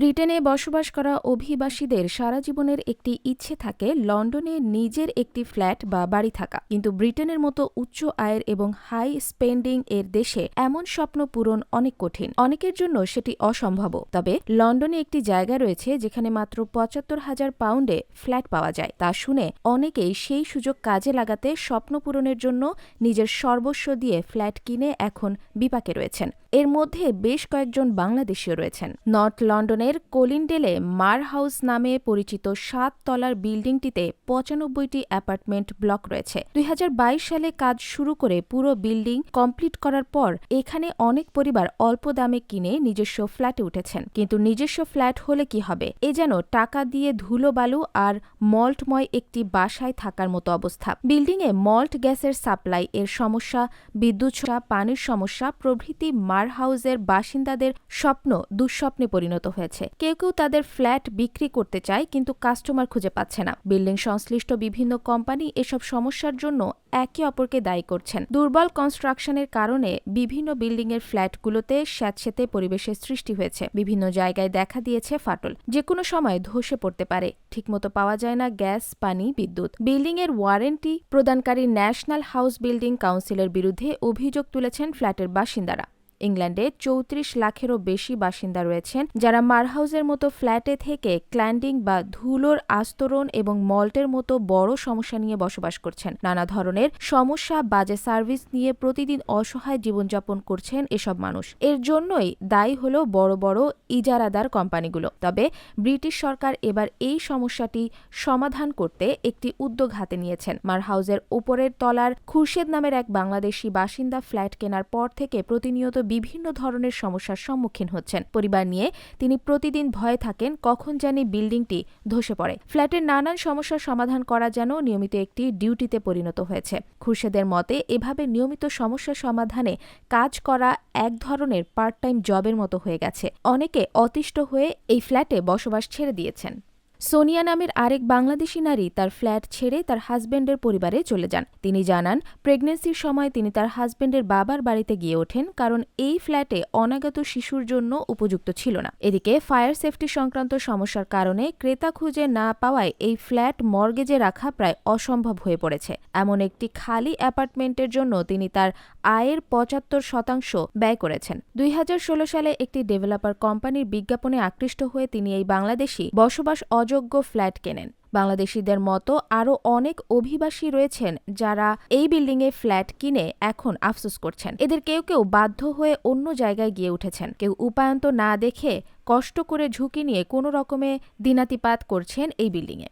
ব্রিটেনে বসবাস করা অভিবাসীদের সারা জীবনের একটি ইচ্ছে থাকে লন্ডনে নিজের একটি ফ্ল্যাট বা বাড়ি থাকা। কিন্তু ব্রিটেনের মতো উচ্চ আয়ের এবং হাই স্পেন্ডিং এর দেশে এমন স্বপ্ন পূরণ অনেক কঠিন। অনেকের জন্য সেটি অসম্ভব তবে লন্ডনে একটি জায়গা রয়েছে যেখানে মাত্র পঁচাত্তর হাজার পাউন্ডে ফ্ল্যাট পাওয়া যায়। তা শুনে অনেকেই সেই সুযোগ কাজে লাগাতে স্বপ্ন পূরণের জন্য নিজের সর্বস্ব দিয়ে ফ্ল্যাট কিনে এখন বিপাকে রয়েছেন। এর মধ্যে বেশ কয়েকজন বাংলাদেশীয় রয়েছেন। নর্থ লন্ডনের কলিনডেলে মার হাউস নামে পরিচিত সাত তলার বিল্ডিংটিতে পঁচানব্বইটি অ্যাপার্টমেন্ট ব্লক রয়েছে। দুই হাজার বাইশ সালে কাজ শুরু করে পুরো বিল্ডিং কমপ্লিট করার পর এখানে অনেক পরিবার অল্প দামে কিনে নিজস্ব ফ্ল্যাটে উঠেছেন। কিন্তু নিজস্ব ফ্ল্যাট হলে কি হবে? এ যেন টাকা দিয়ে ধুলো বালু আর মল্টময় একটি বাসায় থাকার মতো অবস্থা। বিল্ডিংয়ে মল্ট গ্যাসের সাপ্লাই এর সমস্যা, বিদ্যুৎ পানির সমস্যা, প্রভৃতি মার হাউসের বাসিন্দাদের স্বপ্ন, দুঃস্বপ্নে পরিণত হয়েছে। কেউ কেউ তাদের ফ্ল্যাট বিক্রি করতে চায়, কিন্তু কাস্টমার খুঁজে পাচ্ছে না। বিল্ডিং সংশ্লিষ্ট বিভিন্ন কোম্পানি এসব সমস্যার জন্য একে অপরকে দায়ী করছেন। দুর্বল কনস্ট্রাকশনের কারণে বিভিন্ন বিল্ডিংয়ের ফ্ল্যাটগুলোতে স্যাঁতসেতে পরিবেশের সৃষ্টি হয়েছে। বিভিন্ন জায়গায় দেখা দিয়েছে ফাটল। যে কোনো সময় ধসে পড়তে পারে। ঠিকমতো পাওয়া যায় না গ্যাস, পানি, বিদ্যুৎ। বিল্ডিংয়ের ওয়ারেন্টি প্রদানকারী ন্যাশনাল হাউস বিল্ডিং কাউন্সিলের বিরুদ্ধে অভিযোগ তুলেছেন ফ্ল্যাটের বাসিন্দারা। ইংল্যান্ডে চৌত্রিশ লাখেরও বেশি বাসিন্দা রয়েছেন, যারা মারহাউসের মতো ফ্ল্যাটে থেকে ক্ল্যান্ডিং বা ধুলোর আস্তরণ এবং মল্টের মতো বড় সমস্যা নিয়ে বসবাস করছেন। নানা ধরনের সমস্যা, বাজে সার্ভিস নিয়ে প্রতিদিন অসহায় জীবনযাপন করছেন এসব মানুষ। এর জন্যই দায়ী হল বড় বড় ইজারাদার কোম্পানিগুলো। তবে ব্রিটিশ সরকার এবার এই সমস্যাটি সমাধান করতে একটি উদ্যোগ হাতে নিয়েছেন। মারহাউসের উপরের তলার খুরশেদ নামের এক বাংলাদেশি বাসিন্দা ফ্ল্যাট কেনার পর থেকে প্রতিনিয়ত বিভিন্ন ধরনের সমস্যার সম্মুখীন হচ্ছেন। পরিবার নিয়ে তিনি প্রতিদিন ভয়ে থাকেন, কখন জানি বিল্ডিংটি ধসে পড়ে। ফ্ল্যাটের নানান সমস্যার সমাধান করা যেন নিয়মিত একটি ডিউটিতে পরিণত হয়েছে। খুরশেদের মতে, এভাবে নিয়মিত সমস্যা সমাধানে কাজ করা এক ধরনের পার্ট টাইম জবের মতো হয়ে গেছে। অনেকে অতিষ্ঠ হয়ে এই ফ্ল্যাটে বসবাস ছেড়ে দিয়েছেন। সোনিয়া নামের আরেক বাংলাদেশি নারী তার ফ্ল্যাট ছেড়ে তার হাজব্যান্ডের পরিবারে চলে যান। তিনি জানান প্রেগনেন্সির সময় তিনি তার হাজব্যান্ডের বাবার বাড়িতে গিয়ে ওঠেন, কারণ এই ফ্ল্যাটে অনাগত শিশুর জন্য উপযুক্ত ছিল না। এদিকে ফায়ার সেফটি সংক্রান্ত সমস্যার কারণে ক্রেতা খুঁজে না পাওয়ায় এই ফ্ল্যাট মর্গেজে রাখা প্রায় অসম্ভব হয়ে পড়েছে। এমন একটি খালি অ্যাপার্টমেন্টের জন্য তিনি তার আয়ের পঁচাত্তর শতাংশ ব্যয় করেছেন। দুই হাজার ষোলো সালে একটি ডেভেলপার কোম্পানির বিজ্ঞাপনে আকৃষ্ট হয়ে তিনি এই বাংলাদেশি বসবাস অযোগ্য ফ্ল্যাট কেনেন। বাংলাদেশিদের মতো আরও অনেক অভিবাসী রয়েছেন যারা এই বিল্ডিংয়ে ফ্ল্যাট কিনে এখন আফসোস করছেন। এদের কেউ কেউ বাধ্য হয়ে অন্য জায়গায় গিয়ে উঠেছেন। কেউ উপায়ন্ত না দেখে কষ্ট করে ঝুঁকি নিয়ে কোনো রকমে দিনাতিপাত করছেন এই বিল্ডিংয়ে।